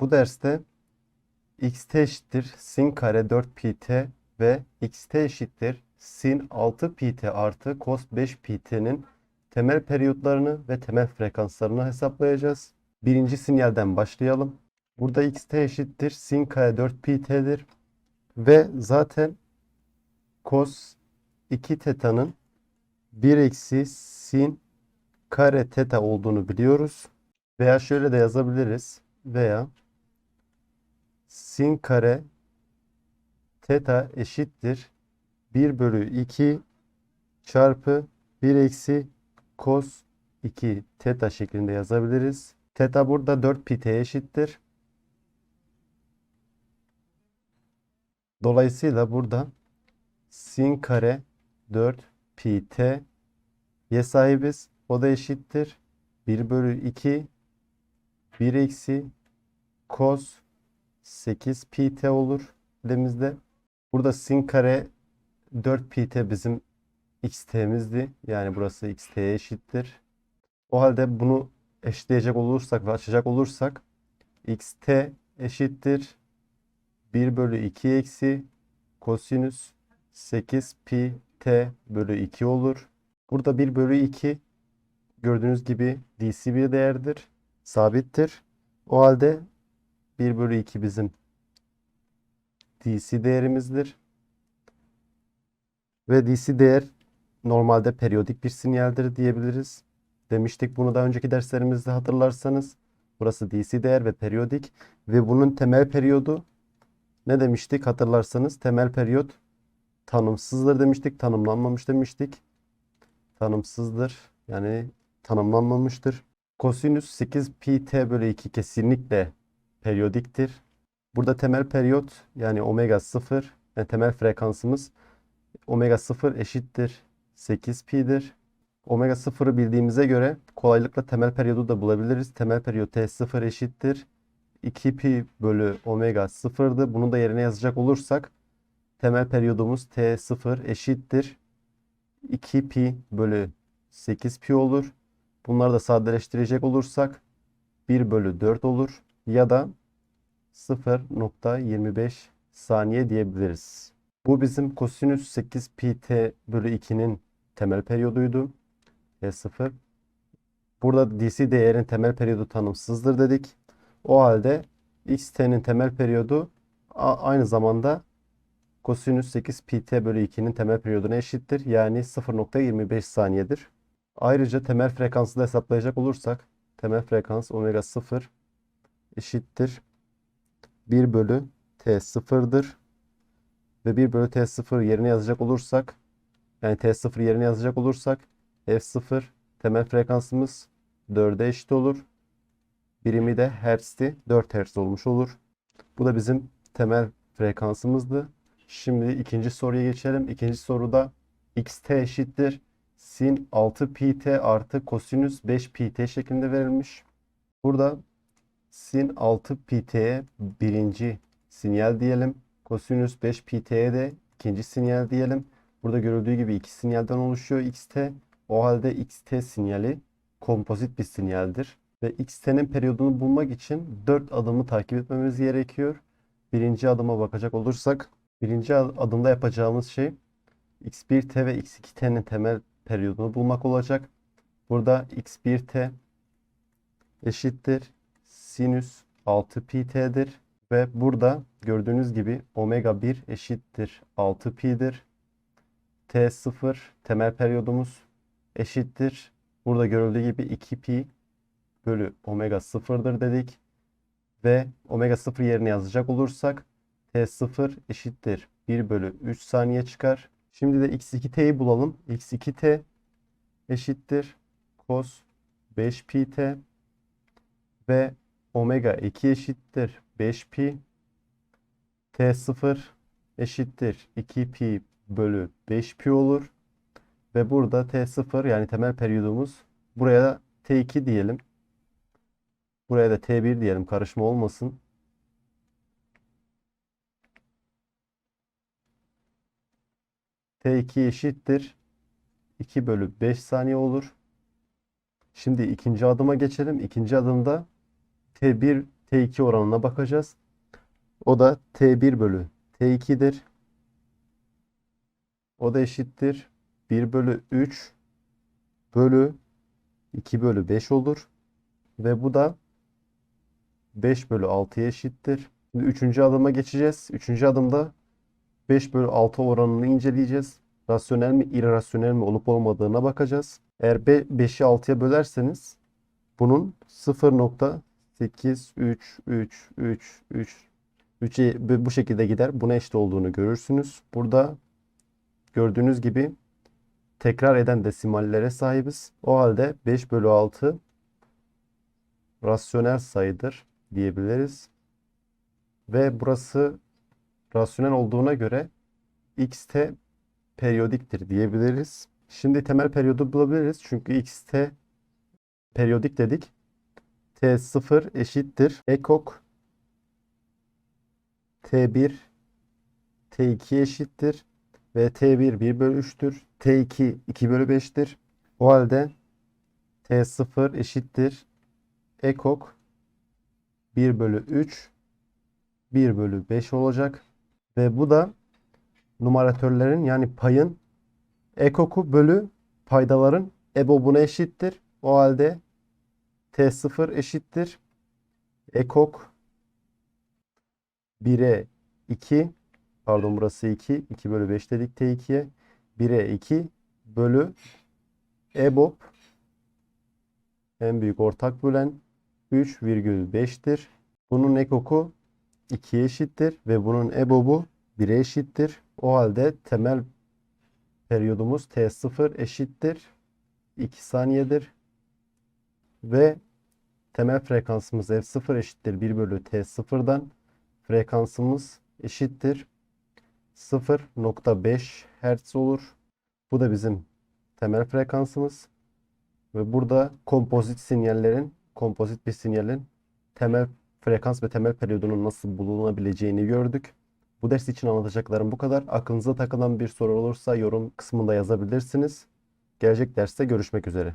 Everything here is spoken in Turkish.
Bu derste xt eşittir sin kare 4 pt ve xt eşittir sin 6 pt artı cos 5 pt'nin temel periyotlarını ve temel frekanslarını hesaplayacağız. Birinci sinyalden başlayalım. Burada xt eşittir sin kare 4 pt'dir ve zaten cos 2 teta'nın 1 eksi sin kare teta olduğunu biliyoruz. Veya şöyle de yazabiliriz. Veya sin kare teta eşittir 1 bölü 2 çarpı 1 eksi cos 2 teta şeklinde yazabiliriz. Teta burada 4 pi t eşittir. Dolayısıyla burada sin kare 4 pi t ye sahibiz. O da eşittir. 1 bölü 2 1 eksi cos 8 pi t olur elimizde. Burada sin kare 4 pi t bizim x t'mizdi. Yani burası x t'ye eşittir. O halde bunu eşitleyecek olursak ve açacak olursak x t eşittir 1 bölü 2 eksi kosinüs 8 pi t bölü 2 olur. Burada 1 bölü 2 gördüğünüz gibi dc bir değerdir. Sabittir. O halde 1 bölü 2 bizim dc değerimizdir. Ve dc değer normalde periyodik bir sinyaldir diyebiliriz. Demiştik bunu daha önceki derslerimizde hatırlarsanız. Burası dc değer ve periyodik ve bunun temel periyodu ne demiştik hatırlarsanız temel periyot tanımsızdır demiştik, tanımlanmamış demiştik. Tanımsızdır yani tanımlanmamıştır. Kosinüs 8 pi t bölü 2 kesinlikle periyodiktir. Burada temel periyot yani omega 0 yani temel frekansımız omega 0 eşittir 8 pi'dir. Omega 0'ı bildiğimize göre kolaylıkla temel periyodu da bulabiliriz. Temel periyot t0 eşittir 2 pi bölü omega 0'dı. Bunu da yerine yazacak olursak temel periyodumuz t0 eşittir 2 pi bölü 8 pi olur. Bunları da sadeleştirecek olursak 1 bölü 4 olur. Ya da 0.25 saniye diyebiliriz. Bu bizim kosinüs 8 pi t bölü 2'nin temel periyoduydu. T0. Burada dc değerin temel periyodu tanımsızdır dedik. O halde xt'nin temel periyodu aynı zamanda kosinüs 8 pi t bölü 2'nin temel periyoduna eşittir. Yani 0.25 saniyedir. Ayrıca temel frekansı da hesaplayacak olursak temel frekans omega 0 eşittir 1 bölü t0'dır. Ve 1 bölü t0 yerine yazacak olursak yani t0 yerine yazacak olursak f0 temel frekansımız 4'e eşit olur. Birimi de hertz'ti. 4 hertz olmuş olur. Bu da bizim temel frekansımızdı. Şimdi ikinci soruya geçelim. İkinci soruda xt eşittir sin 6 pi t artı kosinüs 5 pi t şeklinde verilmiş. Burada sin 6 pi t'ye birinci sinyal diyelim. Kosinüs 5 pi t'ye de ikinci sinyal diyelim. Burada görüldüğü gibi iki sinyalden oluşuyor xt. O halde xt sinyali kompozit bir sinyaldir. Ve xt'nin periyodunu bulmak için 4 adımı takip etmemiz gerekiyor. Birinci adıma bakacak olursak, birinci adımda yapacağımız şey x1t ve x2t'nin temel periyodunu bulmak olacak. Burada x1t eşittir sinüs 6 pi. Ve burada gördüğünüz gibi omega 1 eşittir 6 pi'dir. T0 temel periyodumuz eşittir. Burada görüldüğü gibi 2 pi bölü omega 0'dır dedik. Ve omega 0 yerine yazacak olursak T0 eşittir 1 bölü 3 saniye çıkar. Şimdi de x2t'yi bulalım. x2t eşittir cos 5 pi t ve omega 2 eşittir 5 pi t0 eşittir 2 pi bölü 5 pi olur. Ve burada t0 yani temel periyodumuz buraya t2 diyelim. Buraya da t1 diyelim karışma olmasın. T2 eşittir 2 bölü 5 saniye olur. Şimdi ikinci adıma geçelim. İkinci adımda T1 T2 oranına bakacağız. O da T1 bölü T2'dir. O da eşittir. 1 bölü 3 bölü 2 bölü 5 olur. Ve bu da 5 bölü 6'ya eşittir. Şimdi üçüncü adıma geçeceğiz. Üçüncü adımda 5 bölü 6 oranını inceleyeceğiz. Rasyonel mi, irrasyonel mi olup olmadığına bakacağız. Eğer 5'i 6'ya bölerseniz bunun 0.833333 3'e bu şekilde gider. Buna eşit olduğunu görürsünüz. Burada gördüğünüz gibi tekrar eden desimallere sahibiz. O halde 5 bölü 6 rasyonel sayıdır diyebiliriz. Ve burası rasyonel olduğuna göre xt periyodiktir diyebiliriz. Şimdi temel periyodu bulabiliriz. Çünkü xt periyodik dedik. T0 eşittir. Ekok T1 T2 eşittir. Ve T1 1 bölü 3'tür. T2 2 bölü 5'tir. O halde T0 eşittir. Ekok 1 bölü 3 1 bölü 5 olacak. Ve bu da numaratörlerin yani payın ekoku bölü paydaların ebobuna eşittir. O halde T0 eşittir. Ekok 1'e 2 pardon burası 2 2 bölü 5 dedik T2'ye 1'e 2 bölü EBOB en büyük ortak bölen 3,5'tir. Bunun ekoku 2'ye eşittir ve bunun EBOB'u 1'e eşittir. O halde temel periyodumuz T0 eşittir 2 saniyedir. Ve temel frekansımız F0 eşittir 1 bölü T0'dan frekansımız eşittir 0.5 Hz olur. Bu da bizim temel frekansımız. Ve burada kompozit sinyallerin, kompozit bir sinyalin temel frekans ve temel periyodunun nasıl bulunabileceğini gördük. Bu ders için anlatacaklarım bu kadar. Aklınıza takılan bir soru olursa yorum kısmında yazabilirsiniz. Gelecek derste görüşmek üzere.